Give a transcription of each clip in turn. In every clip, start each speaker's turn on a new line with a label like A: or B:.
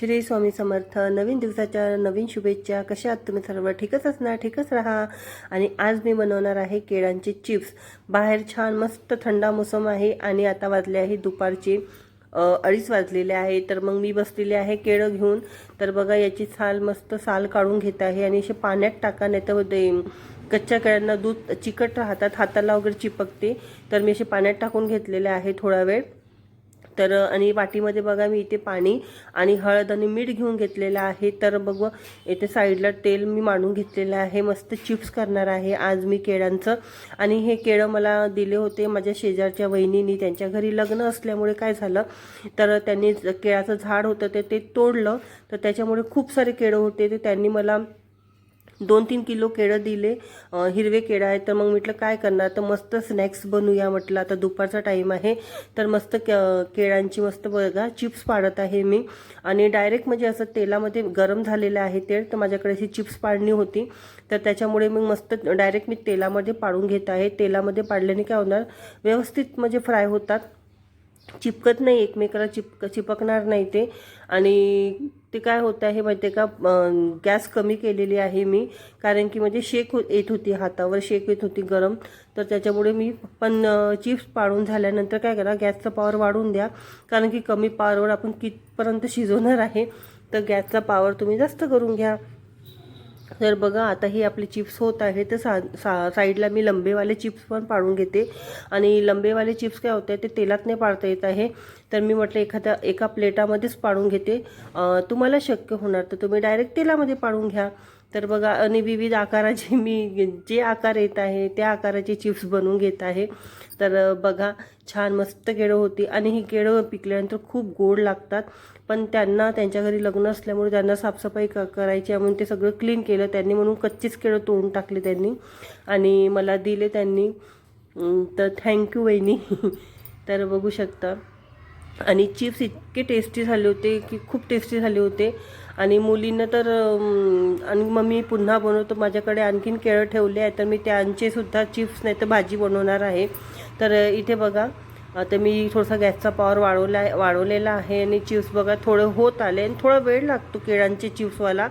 A: श्री स्वामी समर्थ नवीन दिवसाच्या नवीन शुभेच्छा. कशा आहात तुम्ही सर्व? ठीकच असणार ठीकच राहा. आणि आज मी बनवणार आहे केळांचे चिप्स. बाहेर छान मस्त थंडा मोसम आहे आणि आता वाजले आहे दुपारचे. अडीच वाजलेले आहे. तर मग मी बसलेले आहे केळं घेऊन. तर बघा याची साल मस्त साल काढून घेत आहे आणि असे पाण्यात टाका नाही तर ते कच्च्या केळ्यांना दूध चिकट राहतात हाताला वगैरे चिपकते. तर मी असे पाण्यात टाकून घेतलेले आहे थोडा वेळ. तर आणि वाटीमध्ये बघा मी इथे पाणी आणि हळद आणि मीठ घेऊन घेतलेलं आहे. तर बघ इथे साईडला तेल मी मांडून घेतलेलं आहे. मस्त चिप्स करणार आहे आज मी केळांचं आणि हे केळं मला दिले होते माझ्या शेजारच्या वहिनीनी. त्यांच्या घरी लग्न असल्यामुळे काय झालं तर त्यांनी केळाचं झाड होतं ते ते तोडलं. तर त्याच्यामुळे खूप सारे केळं होते. ते त्यांनी मला दोन तीन किलो केळं दिले हिरवे केळं आहे तर मग म्हटलं काय करणार? तर मस्त स्नॅक्स बनवूया म्हटलं. आता दुपारचा टाईम आहे. तर मस्त के केळांची मस्त बघा चिप्स पाडत आहे मी. आणि डायरेक्ट म्हणजे असं तेलामध्ये गरम झालेलं आहे तेल. तर माझ्याकडे अशी चिप्स पाडणी होती. तर त्याच्यामुळे मी मस्त डायरेक्ट मी तेलामध्ये पाडून घेत आहे. तेलामध्ये पाडल्याने काय होणार? व्यवस्थित म्हणजे फ्राय होतात. चिपकत नाही एकमेकाला चिपक चिपकणार नाही ते. आणि ते काय होतं आहे माहिती आहे का? गॅस कमी केलेली आहे मी. कारण की म्हणजे शेक हो येत होती हातावर शेक येत होती गरम. तर त्याच्यामुळे मी पण चिप्स पाडून झाल्यानंतर काय करा गॅसचा पॉवर वाढून द्या. कारण की कमी पॉवरवर आपण कितपर्यंत शिजवणार आहे तर गॅसचा पॉवर तुम्ही जास्त करून घ्या. तर बघा आता हे आपले चिप्स होत आहे तर सा सा साईडला मी लंबेवाले चिप्स पण पाडून घेते. आणि लंबेवाले चिप्स काय होते ते तेलात नाही पाडता येत आहे. तर मी म्हटलं एखाद्या एका प्लेटामध्येच पाडून घेते. तुम्हाला शक्य होणार तर तुम्ही डायरेक्ट तेलामध्ये पाडून घ्या. तर बघा आणि विविध आकाराचे मी जे आकार येत आहे त्या आकाराचे चिप्स बनवून घेत आहे. तर बघा छान मस्त केळं होती आणि ही केळं पिकल्यानंतर खूप गोड लागतात. पण त्यांना त्यांच्या घरी लग्न असल्यामुळे त्यांना साफसफाई क करायची म्हणून ते सगळं क्लीन केलं. त्यांनी म्हणून कच्चीच केळं तोडून टाकले त्यांनी. आणि मला दिले त्यांनी. तर थँक्यू वहिनी. तर बघू शकता. आणि चिप्स इतके टेस्टी झाले होते की खूप टेस्टी झाले होते. आणि मुलींना तर आणि मग मी पुन्हा बनवतो. माझ्याकडे आणखीन केळं ठेवले आहे तर मी त्यांचेसुद्धा चिप्स नाही तर भाजी बनवणार आहे. तर इथे बघा आता मी थोडासा गॅसचा पॉवर वाढवला वाढवलेला आहे आणि चिप्स बघा थोडं होत आले आणि थोडा वेळ लागतो केळांचे चिप्सवाला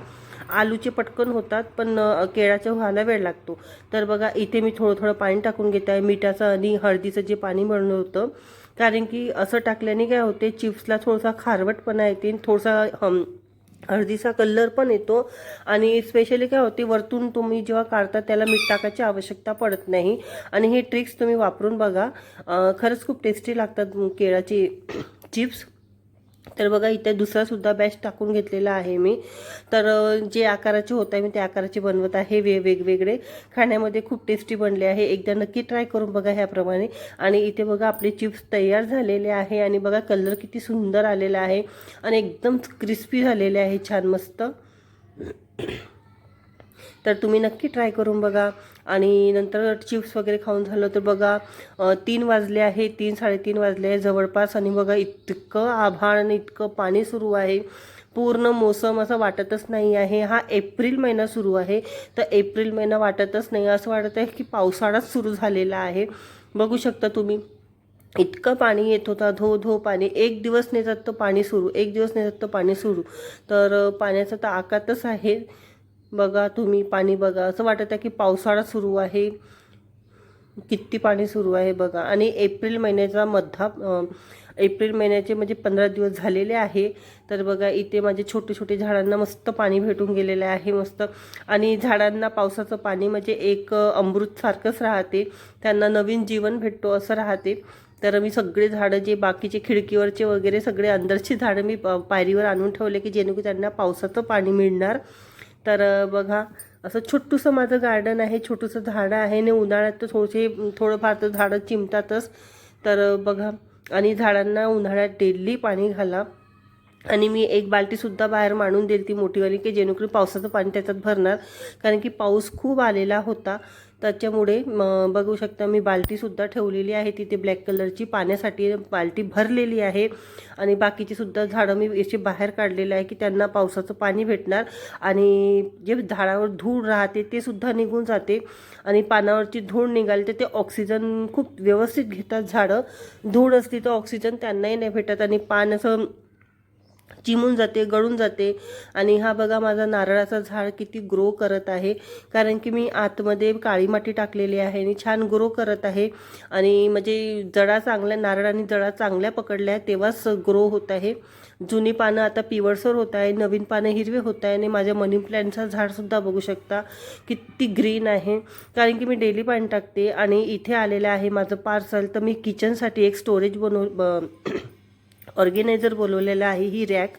A: आलूचे पटकन होतात पण केळाच्या व्हायला वेळ लागतो. तर बघा इथे मी थोडं थोडं पाणी टाकून घेत आहे. मिठाचं आणि हळदीचं जे पाणी बनलं होतं कारण की असं टाकल्याने काय होते चिप्सला थोडासा खारवटपणा येते थोडासा हम, हळदीचा कलर पण येतो. आणि स्पेशली काय होते वरतून तुम्ही जेव्हा काढता त्याला मीठ टाकायची आवश्यकता पडत नाही. आणि हे ट्रिक्स तुम्ही वापरून बघा. खरंच खूप टेस्टी लागतात केळाची चिप्स. तर बघा इथे दुसरासुद्धा बॅच टाकून घेतलेला आहे मी. तर जे आकाराचे होत आहे मी त्या आकाराचे बनवत आहे. वे वेगवेगळे. खाण्यामध्ये खूप टेस्टी बनले आहे. एकदा नक्की ट्राय करून बघा ह्याप्रमाणे. आणि इथे बघा आपले चिप्स तयार झालेले आहे. आणि बघा कलर किती सुंदर आलेला आहे. आणि एकदम क्रिस्पी झालेले आहे. छान मस्त. तर तुम्ही नक्की ट्राय करून बघा. आणि नंतर चिप्स वगैरे खाऊन झालं तर बघा तीन वाजले आहे तीन साडेतीन वाजले आहे. जवळपास आणि बघा इतकं आभाळ आणि इतकं पाणी सुरू आहे. पूर्ण मोसम असं वाटतच नाही आहे. हा एप्रिल महिना सुरू आहे. तर एप्रिल महिना वाटतच नाही. असं वाटत आहे की पावसाळाच सुरू झालेला आहे. बघू शकता तुम्ही. इतकं पाणी येत होता. धो धो पाणी. एक दिवस नेतात तर पाणी सुरू. एक दिवस नेतात तर पाणी सुरू. तर पाण्याचा तर आकातच आहे. बघा तुम्ही पाणी बघा. असं वाटत आहे की पावसाळा सुरू आहे. किती पाणी सुरू आहे बघा. आणि एप्रिल महिन्याचा मध्या एप्रिल महिन्याचे म्हणजे पंधरा दिवस झालेले आहे. तर बघा इथे माझे छोटे छोटे झाडांना मस्त पाणी भेटून गेलेलं आहे मस्त. आणि झाडांना पावसाचं पाणी म्हणजे एक अमृतसारखंच राहते. त्यांना नवीन जीवन भेटतो असं राहते. तर मी सगळे झाडं जे बाकीचे खिडकीवरचे वगैरे सगळे अंदरची झाडं मी प- पायरीवर आणून ठेवले की जेणेकरून त्यांना पावसाचं पाणी मिळणार. तर बघा असं छोटूसं माझं गार्डन आहे छोटूसं झाडं आहे आणि उन्हाळ्यात तर थोडेसे थोडंफार तर झाडं चिमतातच. तर बघा आणि झाडांना उन्हाळ्यात डेली पाणी घाला. आणि मी एक बाल्टीसुद्धा बाहेर मांडून देईल ती मोठीवाली की जेणेकरून पावसाचं पाणी त्याच्यात भरणार. कारण की पाऊस खूप आलेला होता. त्याच्यामुळे म, बघू शकता मी बाल्टीसुद्धा ठेवलेली आहे. तिथे ब्लॅक कलरची पाण्यासाठी बाल्टी भरलेली आहे. आणि बाकीचीसुद्धा झाडं मी याचे बाहेर काढलेले आहे की त्यांना पावसाचं पाणी भेटणार. आणि जे झाडावर धूळ राहते ते सुद्धा निघून जाते. आणि पानावरची धूळ निघाली तर ते ऑक्सिजन खूप व्यवस्थित घेतात झाडं. धूळ असली तर ऑक्सिजन त्यांनाही नाही भेटत. आणि पान असं चिमून जाते गळून जाते. आणि हा बघा माझा नारळाचा झाड किती ग्रो करत आहे. कारण की मी आतमध्ये काळी माती टाकलेली आहे आणि छान ग्रो करत आहे. आणि म्हणजे जडा चांगल्या नारळाने जडा चांगल्या पकडल्या तेव्हाच ग्रो होत आहे. जुनी पानं आता पिवळसर होत आहे नवीन पानं हिरवे होत आहे. आणि माझ्या मनी प्लॅनचं झाडसुद्धा बघू शकता किती ग्रीन आहे. कारण की मी डेली पाणी टाकते आणि इथे आलेलं आहे माझं पार्सल तर मी किचनसाठी एक स्टोरेज बनव ब- ऑर्गेनायझर बोलवलेलं आहे ही रॅक.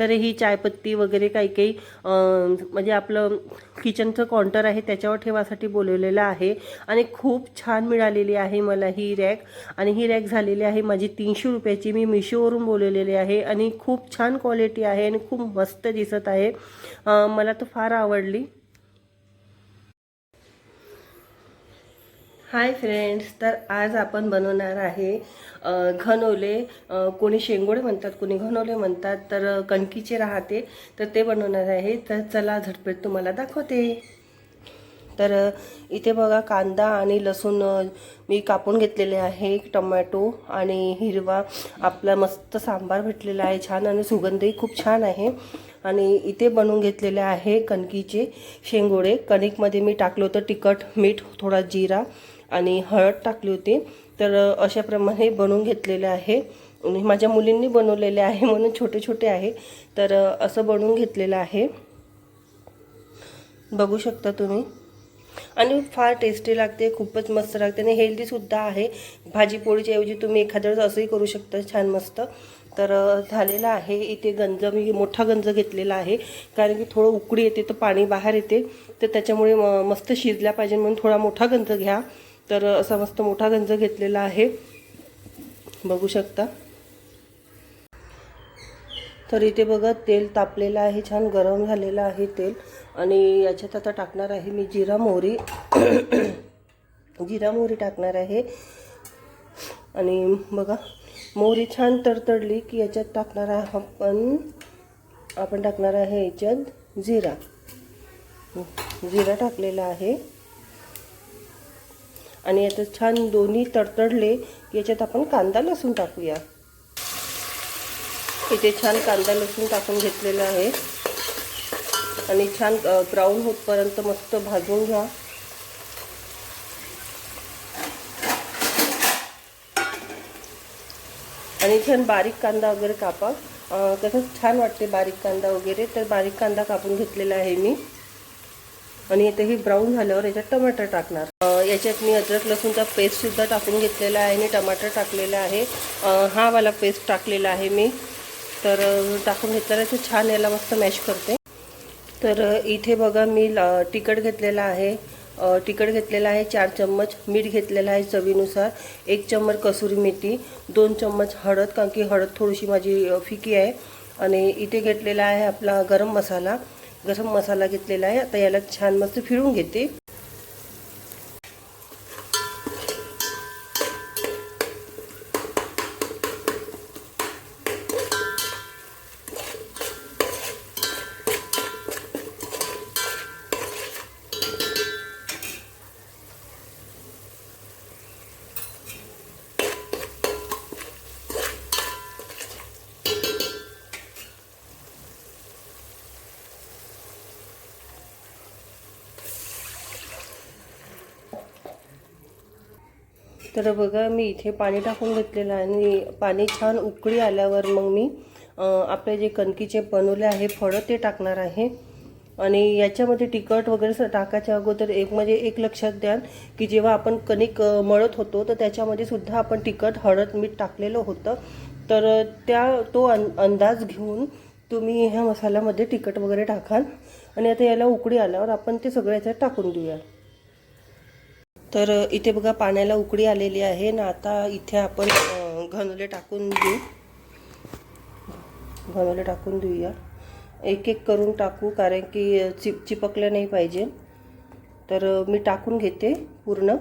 A: तर ही चायपत्ती वगैरे काही काही म्हणजे आपलं किचनचं काउंटर आहे त्याच्यावर ठेवासाठी बोलवलेलं आहे. आणि खूप छान मिळालेली आहे मला ही रॅक. आणि ही रॅक झालेली आहे माझी तीनशे रुपयाची. मी मिशोवरून बोलवलेली आहे आणि खूप छान क्वालिटी आहे आणि खूप मस्त दिसत आहे. मला तर फार आवडली. हाय फ्रेंड्स तर आज आपण बनवणार आहे घनोले. कोणी शेंगोळे म्हणतात कोणी घनोले म्हणतात तर कणकीचे राहते तर ते बनवणार आहे. तर चला झटपट तुम्हाला दाखवते. तर इथे बघा कांदा आणि लसूण मी कापून घेतलेले आहे टोमॅटो आणि हिरवा आपला मस्त सांबार भेटलेला आहे छान आणि सुगंधही खूप छान आहे. आणि इथे बनवून घेतलेले आहे कणकीचे शेंगोळे. कणिकमध्ये मी टाकलं होतं तिखट मीठ थोडा जिरा. आणि हळद टाकली होती. तर अशाप्रमाणे बनवून घेतलेलं आहे. आणि माझ्या मुलींनी बनवलेले आहे म्हणून छोटे छोटे आहे. तर असं बनवून घेतलेलं आहे. बघू शकता तुम्ही. आणि फार टेस्टी लागते खूपच मस्त लागते आणि हेल्दीसुद्धा आहे. भाजी पोळीच्या ऐवजी तुम्ही एखाद्या वेळेस असंही करू शकता छान मस्त. तर झालेलं आहे. इथे गंज मी मोठा गंज घेतलेला आहे. कारण की थोडं उकडी येते तर पाणी बाहेर येते. तर त्याच्यामुळे म- मस्त शिजल्या पाहिजे म्हणून थोडा मोठा गंज घ्या. तर असा मस्त मोठा गंज घेतलेला आहे. बघू शकता. तर इथे बघा तेल तापलेलं आहे छान गरम झालेलं आहे तेल. आणि याच्यात आता टाकणार आहे मी जिरा मोहरी. जिरा मोहरी टाकणार आहे. आणि बघा मोहरी छान तडतडली की याच्यात टाकणार आहे आपण आपण टाकणार आहे याच्यात जिरा. जिरा टाकलेला आहे. आणि आता छान दोन्ही तडतडले की याच्यात आपण कांदा लसूण टाकूया. इथे छान कांदा लसूण टाकून घेतलेला आहे. आणि छान ब्राऊन होतपर्यंत मस्त भाजून घ्या. आणि छान बारीक कांदा वगैरे कापा. अं, कसं छान वाटते बारीक कांदा वगैरे. तर बारीक कांदा कापून घेतलेला आहे मी. आणि इथे ही ब्राऊन झाल्यावर याच्यात टमाटर टाकणार. याच्यात मी अद्रक लसूणचा पेस्टसुद्धा टाकून घेतलेला आहे. आणि टमाटर टाकलेला आहे. हा वाला पेस्ट टाकलेला आहे मी. तर टाकून घेतलेला आहे तो छान याला मस्त मॅश करते. तर इथे बघा मी तिखट घेतलेला आहे. तिखट घेतलेला आहे. चार चम्मच मीठ घेतलेलं आहे चवीनुसार. एक चम्मच कसुरी मेथी. दोन चम्मच हळद कारण की हळद थोडीशी माझी फिकी आहे. आणि इथे घेतलेला आहे आपला गरम मसाला. गरम मसाला घेतलेला आहे. आता याला छान मस्त फिरून घेते. तर बघा मी इथे पाणी टाकून घेतलेलं आहे आणि पाणी छान उकळी आल्यावर मग मी आपले जे कणकीचे बनवले आहे फळं ते टाकणार आहे. आणि याच्यामध्ये तिखट वगैरे टाकायच्या अगोदर एक म्हणजे एक लक्षात द्या की जेव्हा आपण कणिक मळत होतो तर त्याच्यामध्ये सुद्धा आपण तिखट हळद मीठ टाकलेलं होतं. तर त्या तो अं अंदाज घेऊन तुम्ही ह्या मसाल्यामध्ये तिखट वगैरे टाकाल. आणि आता याला उकळी आल्यावर आपण ते सगळं याच्यात टाकून देऊया. तर इथे बघा पाण्याला उकडी आलेली आहे. ना आता इथे आपण घनोले टाकून देऊ घनोले टाकून देऊया एक एक करून टाकू कारण की चिप चिपकलं नाही पाहिजे. तर मी टाकून घेते पूर्ण.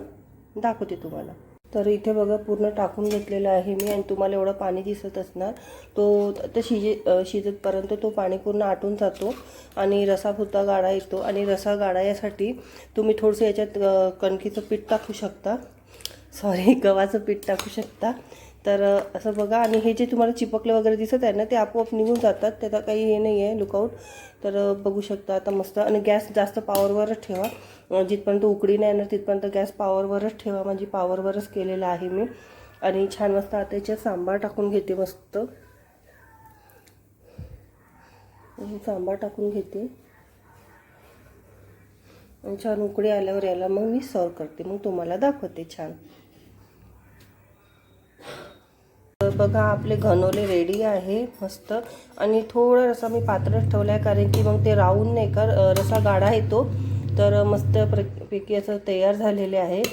A: दाखवते तुम्हाला. तर इथे बघा पूर्ण टाकून घेतलेलं आहे मी आणि तुम्हाला एवढं पाणी दिसत असणार. तो तर शिजे शिजतपर्यंत तो पाणी पूर्ण आटून जातो आणि रसासुद्धा गाडा येतो आणि रसा गाडा यासाठी तुम्ही थोडंसं याच्यात कणकीचं पीठ टाकू शकता. सॉरी गव्हाचं पीठ टाकू शकता. तर असं बघा. आणि हे जे तुम्हाला चिपकले वगैरे दिसत आहे ना ते आपोआप निघून जातात. त्याचा काही हे नाही आहे लुकआउट तर बघू शकता आता मस्त. आणि गॅस जास्त पॉवरवरच ठेवा. जिथपर्यंत उकडी नाही येणार तिथपर्यंत गॅस पॉवरवरच ठेवा. म्हणजे पॉवरवरच केलेलं आहे मी. आणि छान मस्त आता याच्यात सांबार टाकून घेते मस्त. सांबार टाकून घेते. आणि छान उकडी आल्यावर याला मग मी सर्व करते. मग तुम्हाला दाखवते छान तर बघा आपले घनोले रेडी आहे मस्त. आणि थोडा रसा मी पात्रच ठेवला आहे कारण की मग ते राहून नाही का रसा गाढा येतो. तर मस्त प्र- पैकी असं तयार झालेले आहे.